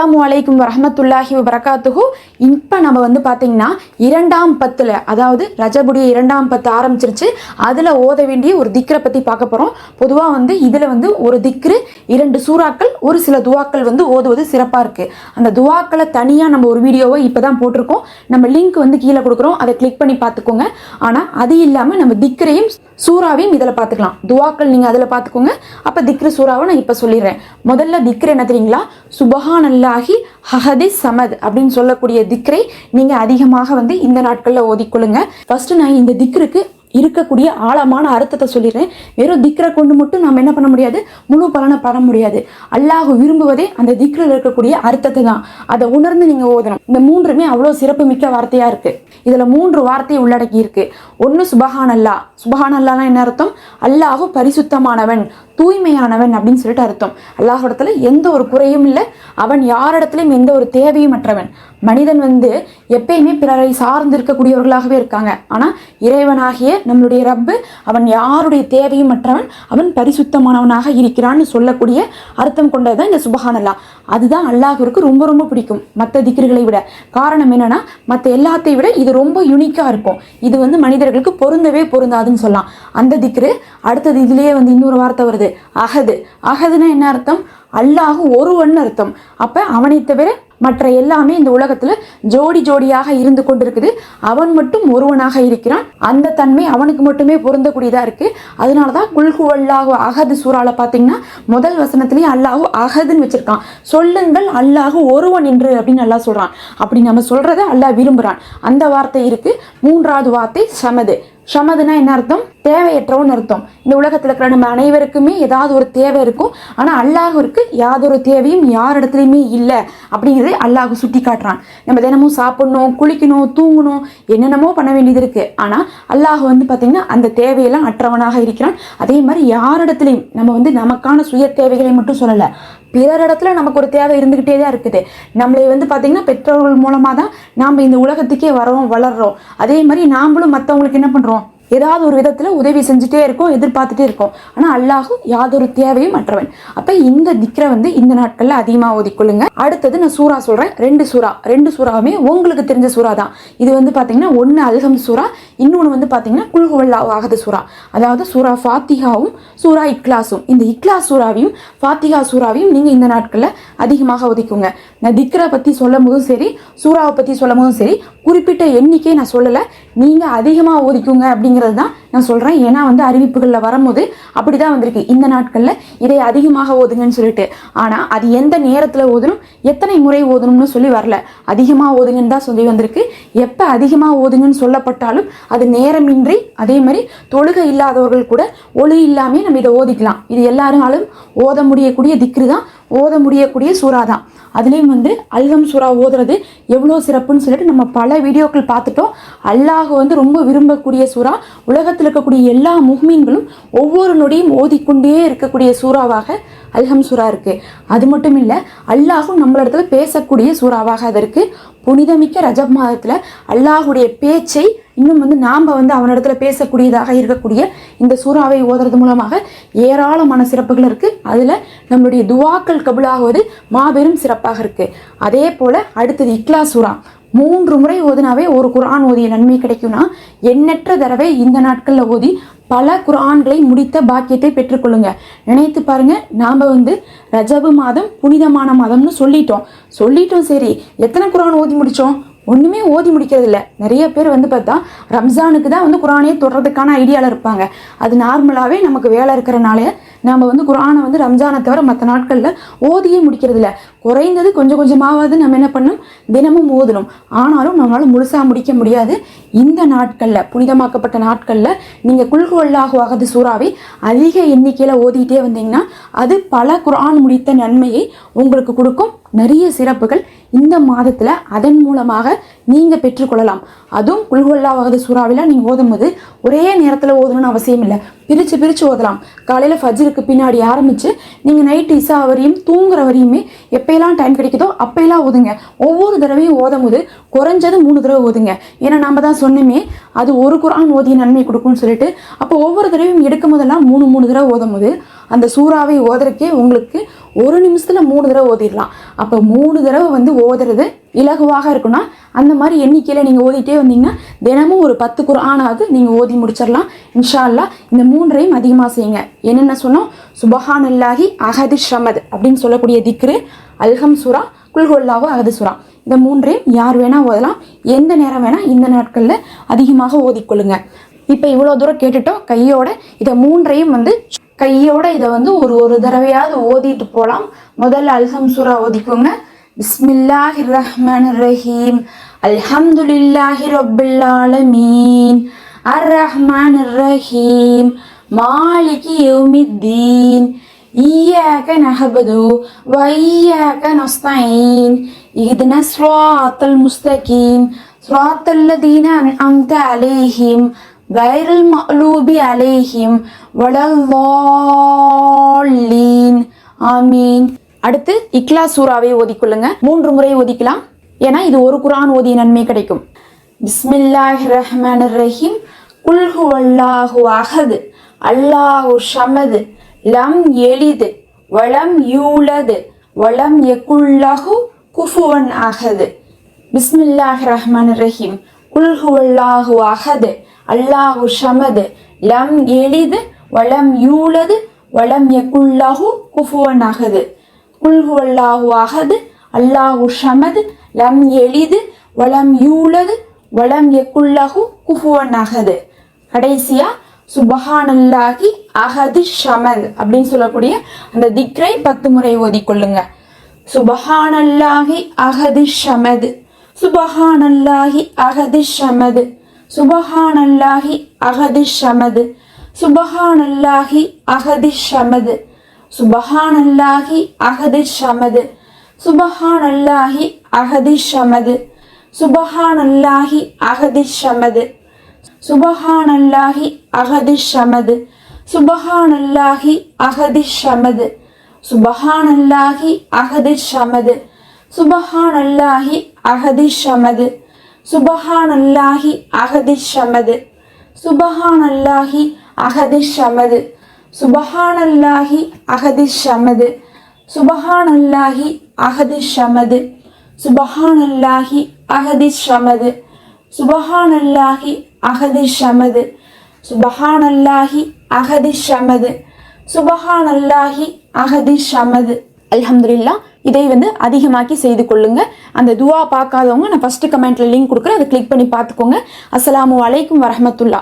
அஸ்லாம் வலைக்கும் வரமத்துல்லாஹி வரகாத்துகு இப்போ நம்ம வந்து பார்த்தீங்கன்னா இரண்டாம் பத்தில் அதாவது ரஜபுடைய இரண்டாம் பத்து ஆரம்பிச்சிருச்சு. அதில் ஓத வேண்டிய ஒரு திக்ரை பற்றி பார்க்க போகிறோம் பொதுவாக வந்து இதில் வந்து ஒரு திக்ரு இரண்டு சூறாக்கள் ஒரு சில துவாக்கள் வந்து ஓதுவது சிறப்பாக இருக்குது அந்த துவாக்களை தனியாக நம்ம ஒரு வீடியோவை இப்போ தான் போட்டிருக்கோம். நம்ம லிங்க் வந்து கீழே கொடுக்குறோம். அதை கிளிக் பண்ணி பார்த்துக்கோங்க. ஆனால் அது இல்லாமல் நம்ம திக்ரையும் சூறாவையும் இதில் பார்த்துக்கலாம். துவாக்கள் நீங்கள் அதில் பார்த்துக்கோங்க. அப்போ திக்ரு சூறாவை நான் இப்போ சொல்லிடுறேன். முதல்ல திக்ரு என்ன தெரியுங்களா? சுபஹான் அல்லாஹி ஹஹதி சமத் அப்படின்னு சொல்லக்கூடிய திக்ரை நீங்கள் அதிகமாக வந்து இந்த நாட்களில் ஓதிக்கொள்ளுங்க. ஃபர்ஸ்ட் நான் இந்த திக்ருக்கு இருக்கக்கூடிய ஆழமான அர்த்தத்தை சொல்லிடுறேன். வெறும் திக்ரை கொண்டு மட்டும் நம்ம என்ன பண்ண முடியாது? முழு பலனை பெற முடியாது. அல்லாஹ் விரும்புவதே அந்த திக்ரில் இருக்கக்கூடிய அர்த்தத்தை தான். அதை உணர்ந்து நீங்கள் ஓதணும். இந்த மூன்றுமே அவ்வளோ சிறப்பு மிக்க வார்த்தையாக இருக்குது இதில் மூன்று வார்த்தை உள்ளடக்கி இருக்கு ஒன்று சுபஹான் அல்லா சுபஹான் அல்லானா என்ன அர்த்தம்? அல்லாஹு பரிசுத்தமானவன். தூய்மையானவன் அப்படின்னு சொல்லிட்டு அர்த்தம். அல்லாஹிடத்துல எந்த ஒரு குறையும் இல்லை. அவன் யாரிடத்துலையும் எந்த ஒரு தேவையும் அற்றவன். மனிதன் வந்து எப்பயுமே பிறரை சார்ந்து இருக்கக்கூடியவர்களாகவே இருக்காங்க. ஆனால் இறைவனாகிய நம்மளுடைய ரப்பு அவன் யாருடைய தேவையும் அற்றவன் அவன் பரிசுத்தமானவனாக இருக்கிறான்னு சொல்லக்கூடிய அர்த்தம் கொண்டதுதான் இந்த சுபஹானல்லா. அதுதான் அல்லாஹிற்கு ரொம்ப ரொம்ப பிடிக்கும் மற்ற திக்ருகளை விட. காரணம் என்னன்னா மற்ற எல்லாத்தை விட இது ரொம்ப யூனிக்காக இருக்கும். இது வந்து மனிதர்களுக்கு பொருந்தவே பொருந்தாதுன்னு சொல்லலாம். அந்த திக்ரு அடுத்தது இதுலயே வந்து இன்னொரு வார்த்தை வருது. அகது. அகதுன்னா என்ன அர்த்தம்? அல்லாஹ் ஒருவன் அர்த்தம். அப்ப அவனை தவிர மற்ற எல்லாமே இந்த உலகத்துல ஜோடி ஜோடியாக இருந்து கொண்டிருக்குது. அவன் மட்டும் ஒருவனாக இருக்கிறான். அந்த தன்மை அவனுக்கு மட்டுமே பொருந்தக்கூடியதா இருக்கு. அதனாலதான் குல்கு அல்லாஹு அகது சூறால பாத்தீங்கன்னா முதல் வசனத்திலேயே அல்லாஹு அகதுன்னு வச்சிருக்கான். சொல்லுங்கள் அல்லாஹு ஒருவன் என்று அப்படின்னு அல்லாஹ் சொல்றான். அப்படி நம்ம சொல்றதை அல்லாஹ் விரும்புறான். அந்த வார்த்தை இருக்கு. மூன்றாவது வார்த்தை சமது. சமதுனா என்ன அர்த்தம்? தேவையற்றவன் அர்த்தம் இந்த உலகத்தில் இருக்கிற நம்ம அனைவருக்குமே ஏதாவது ஒரு தேவை இருக்கும். ஆனால் அல்லாஹருக்கு யாதொரு தேவையும் யார் இடத்துலையுமே இல்லை அப்படிங்கிறது அல்லாஹ் சுட்டி காட்டுறான் நம்ம தினமும் சாப்பிடணும் குளிக்கணும் தூங்கணும் என்னென்னமோ பண்ண வேண்டியது இருக்குது ஆனால் அல்லாஹ் வந்து பார்த்தீங்கன்னா அந்த தேவையெல்லாம் அற்றவனாக இருக்கிறான். அதே மாதிரி யாரிடத்துலையும் நம்ம வந்து நமக்கான சுய தேவைகளை மட்டும் சொல்லலை. பிறரிடத்துல நமக்கு ஒரு தேவை இருந்துக்கிட்டே தான் இருக்குது. நம்மளை வந்து பார்த்தீங்கன்னா பெற்றோர்கள் மூலமாக தான் நாம் இந்த உலகத்துக்கே வரோம் வளர்றோம். அதே மாதிரி நாம்ளும் மற்றவங்களுக்கு என்ன பண்ணுறோம் ஏதாவது ஒரு விதத்தில் உதவி செஞ்சுட்டே இருக்கோம் எதிர்பார்த்துட்டே இருக்கோம். ஆனால் அல்லாஹும் யாதொரு தேவையும் அற்றவன். அப்போ இந்த திக்ரை வந்து இந்த நாட்களில் அதிகமாக ஓதிக்கொள்ளுங்க. அடுத்தது நான் சூறா சொல்கிறேன் ரெண்டு சூறா. ரெண்டு சூறாவுமே உங்களுக்கு தெரிஞ்ச சூறா தான். இது வந்து பார்த்தீங்கன்னா ஒன்று அல்ஹம் சூறா இன்னொன்று வந்து பார்த்தீங்கன்னா குல்குவல்லா ஆகது சூறா. அதாவது சூறா ஃபாத்திகாவும் சூறா இக்லாஸும். இந்த இக்லாஸ் சூறாவையும் ஃபாத்திகா சூறாவையும் நீங்கள் இந்த நாட்களில் அதிகமாக ஒதுக்குங்க நான் திக்ரை பற்றி சொல்லும் போதும் சரி சூறாவை பற்றி சொல்லும் போதும் சரி குறிப்பிட்ட எண்ணிக்கை நான் சொல்லலை. நீங்கள் அதிகமாக ஒதுக்குங்க அப்படிங்கிறது தான் நான் சொல்கிறேன் ஏன்னா வந்து அறிவிப்புகளில் வரும்போது அப்படி தான் வந்திருக்கு. இந்த நாட்களில் இதை அதிகமாக ஓதுங்கன்னு சொல்லிட்டு. ஆனால் அது எந்த நேரத்தில் ஓதணும்? எத்தனை முறை ஓதணும்னு சொல்லி வரல. அதிகமாக ஓதுங்கன்னு தான் சொல்லி வந்திருக்கு. எப்போ அதிகமாக ஓதுங்கன்னு சொல்லப்பட்டாலும் அது நேரமின்றி அதே மாதிரி தொழுகை இல்லாதவர்கள் கூட ஒளி இல்லாமல் நம்ம இதை ஓதிக்கலாம். இது எல்லாராலும் ஓத முடியக்கூடிய திக்ரு தான். ஓத முடியக்கூடிய சூறா தான். அதுலேயும் வந்து அல்கம் சூறா ஓதுறது எவ்வளோ சிறப்புன்னு சொல்லிட்டு நம்ம பல வீடியோக்கள் பார்த்துட்டோம். அல்லாஹ் வந்து ரொம்ப விரும்பக்கூடிய சூறா. உலகத்தில் இருக்கக்கூடிய எல்லா முஹ்மீன்களும் ஒவ்வொரு நொடியும் ஓதிக்கொண்டே இருக்கக்கூடிய சூறாவாக அல்ஹம் சூறா இருக்குது அது மட்டும் இல்லை அல்லாஹும் நம்மளிடத்துல பேசக்கூடிய சூறாவாக அது இருக்குது புனிதமிக்க ரஜப் மாதத்தில் அல்லாஹுடைய பேச்சை இன்னும் வந்து நாம் வந்து அவனிடத்துல பேசக்கூடியதாக இருக்கக்கூடிய இந்த சூறாவை ஓதுறது மூலமாக ஏராளமான சிறப்புகள் இருக்குது அதில் நம்மளுடைய துவாக்கள் கபுலாகுவது மாபெரும் சிறப்பாக இருக்குது அதே போல் அடுத்தது இக்லா சூறா. மூன்று முறை ஓதினாவே ஒரு குரான் ஓதிய நன்மை கிடைக்கும்னா எண்ணற்ற தடவை இந்த நாட்களில் ஓதி பல குரான்களை முடித்த பாக்கியத்தை பெற்றுக்கொள்ளுங்க. நினைத்து பாருங்க நாம் வந்து ரஜபு மாதம் புனிதமான மாதம்னு சொல்லிட்டோம். சொல்லிட்டோம் சரி எத்தனை குரான் ஓதி முடித்தோம் ஒன்றுமே ஓதி முடிக்கிறது இல்லை நிறைய பேர் வந்து பார்த்தா ரம்ஜானுக்கு தான் வந்து குரானே தொடர்றதுக்கான ஐடியாவில் இருப்பாங்க. அது நார்மலாகவே நமக்கு வேலை இருக்கிறனால நாம் வந்து குரானை வந்து ரம்ஜானை தவிர மற்ற நாட்களில் ஓதியே முடிக்கிறதில்ல. குறைந்தது கொஞ்சம் கொஞ்சமாவது நம்ம என்ன பண்ணணும் தினமும் ஓதணும். ஆனாலும் நம்மளால் முழுசாக முடிக்க முடியாது. இந்த நாட்களில் புனிதமாக்கப்பட்ட நாட்களில் நீங்கள் குல்குவல்லாக ஆகது சூறாவை அதிக எண்ணிக்கையில் ஓதிட்டே வந்தீங்கன்னா அது பல குரான் முடித்த நன்மையை உங்களுக்கு கொடுக்கும். நிறைய சிறப்புகள் இந்த மாதத்தில் அதன் மூலமாக நீங்கள் பெற்றுக்கொள்ளலாம். அதுவும் குல்குவல்லாவது சூறாவில் நீங்கள் ஓதும்போது ஒரே நேரத்தில் ஓதணும்னு அவசியம் இல்லை. பிரித்து பிரித்து ஓதலாம். காலையில் ஃபஜ்ருக்கு பின்னாடி ஆரம்பித்து நீங்கள் நைட் இசா வரையும் தூங்குற வரையுமே எப்போயெல்லாம் டைம் கிடைக்குதோ அப்போயெல்லாம் ஓதுங்க. ஒவ்வொரு தடவையும் ஓதும் போது குறைஞ்சது மூணு தடவை ஓதுங்க. ஏன்னா நம்ம தான் சொன்னோமே அது ஒரு குரான் ஓதிய நன்மை கொடுக்கும்னு சொல்லிட்டு அப்போ ஒவ்வொரு தடவையும் எடுக்கும் போதெல்லாம் மூணு மூணு தடவை ஓதும் போது அந்த சூறாவை ஓதுறக்கே உங்களுக்கு ஒரு நிமிஷத்தில் மூணு தடவை ஓதிடலாம். அப்போ மூணு தடவை வந்து ஓதுறது இலகுவாக இருக்குன்னா அந்த மாதிரி எண்ணிக்கையில் நீங்கள் ஓதிட்டே வந்தீங்கன்னா தினமும் ஒரு பத்து குரானாவது நீங்கள் ஓதி முடிச்சிடலாம். இன்ஷா அல்லாஹ் இந்த மூன்றையும் அதிகமாக செய்யுங்க. என்னென்ன சொன்னோம்? சுபஹான் அல்லாஹி அகதி ஷமத் அப்படின்னு சொல்லக்கூடிய திக்ரு அல்ஹம் சுரா குல்ஹொல்லாஹு அகது சுரா. இந்த மூன்றையும் யார் வேணால் ஓதலாம். எந்த நேரம் வேணால் இந்த நாட்களில் அதிகமாக ஓதிக்கொள்ளுங்க. இப்போ இவ்வளோ தூரம் கேட்டுட்டோம். கையோட இதை மூன்றையும் வந்து கையோட இதை வந்து ஒரு ஒரு தடவையாவது ஓதிட்டு போகலாம் முதல்ல அல்ஹம் சூரா ஓதிக்கோங்க பிஸ்மில்லாஹி ரஹ்மான் ரஹீம் அல்ஹம்துலில்லாஹி ரப்பில் ஆலமீன் அர் ரஹ்மான் ரஹீம் மாலிகி யௌமித்தீன் إياك نعبد وإياك نستعين اهدنا الصراط المستقيم صراط الذين أنعمت عليهم கைரல் மலூபி அலேஹிம் வடல்லீன் ஆமீன் அடுத்து இக்லா சூறாவை ஓதிக்கொள்ளுங்க. மூன்று முறை ஓதிக்கலாம். ஏன்னா இது ஒரு குரான் ஓதிய நன்மை கிடைக்கும். பிஸ்மில்லாஹ் ரஹ்மான் ரஹீம். குல்ஹு அல்லாஹு அஹது. அல்லாஹு ஷமது. லம் எளிது வளம் யூலது. வளம் எக்குல்லஹு குஃபுவன் அஹது. பிஸ்மில்லாஹ் ரஹ்மான் ரஹீம். குல்ஹு அல்லாஹு அஹது. அல்லாஹு ஷமது. லம் எளிது வளம் யூலது வளம் யகுல்லஹு குஃபுவன் அகது குல் அகது அஹது அல்லாஹு ஷமது. லம் எளிது வளம் யூலது வளம் யகுல்லஹு குஃபுவன் அகது கடைசியா சுபஹானல்லாஹி அஹது ஷமத் அப்படின்னு சொல்லக்கூடிய அந்த திக்ரை பத்து முறை ஓதிக்கொள்ளுங்க சுபஹானல்லாஹி அகது ஷமது. சுபஹானல்லாஹி அகது ஷமது. சுபஹானல்லாஹி அகதி ஷமது. சுபஹானல்லாஹி அகதி ஷமது. சுபஹானல்லாஹி அகதி ஷமது. சுபஹானல்லாஹி அகதி ஷமது. சுபஹானல்லாஹி அகதி ஷமது. சுபஹானல்லாஹி அகதி ஷமது. சுபஹானல்லாஹி அகதி ஷமது. சுபஹானல்லாஹி அகதி ஷமது. சுபஹானல்லாஹி அகதி ஷமது. சுபஹானல்லாஹி அகதி ஷமது சுபஹானல்லாஹி அகதி ஷமது சுபஹானல்லாஹி அகதி ஷமது சுபஹானல்லாஹி அகதி ஷமது சுபஹானல்லாஹி அகதி ஷமது சுபஹானல்லாஹி அகதி ஷமது சுபஹானல்லாஹி அகதி ஷமது சுபஹானல்லாஹி அகதி ஷமது அலமதுல்லா இதை வந்து அதிகமாக்கி செய்து கொள்ளுங்க. அந்த துவா பார்க்காதவங்க நான் ஃபர்ஸ்ட் கமெண்ட்ல லிங்க் கொடுக்குறேன். அதை கிளிக் பண்ணி பார்த்துக்கோங்க. அஸ்லாம் அலைக்கும் வரஹமத்துல்லா.